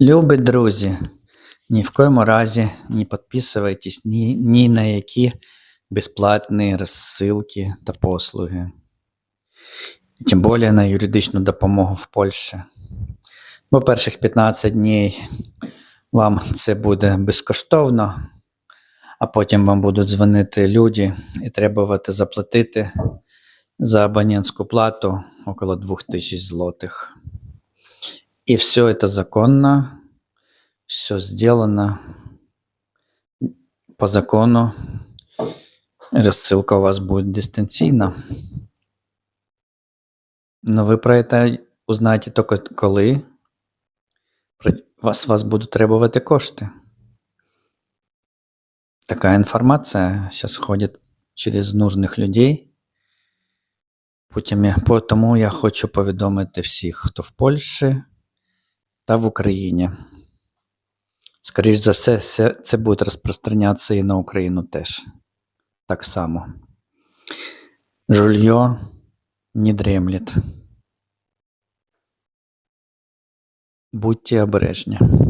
Любі друзі, ні в коєму разі не підписуйтесь ні, ні на які безплатні розсилки та послуги. Тим більше на юридичну допомогу в Польщі. Бо перших 15 днів вам це буде безкоштовно, а потім вам будуть дзвонити люди і требувати заплатити за абонентську плату около 2000 злотих. И все это законно, все сделано по закону. Рассылка у вас будет дистанційна. Но ви про это узнаєте тільки коли при- вас, вас будуть требувати кошти. Така інформація зараз ходить через нужних людей. Потім я, по- тому я хочу повідомити всіх, хто в Польщі та в Україні. Скоріше за все, це, буде розпространятися і на Україну теж. Так само. Жульйо не дремлет. Будьте обережні.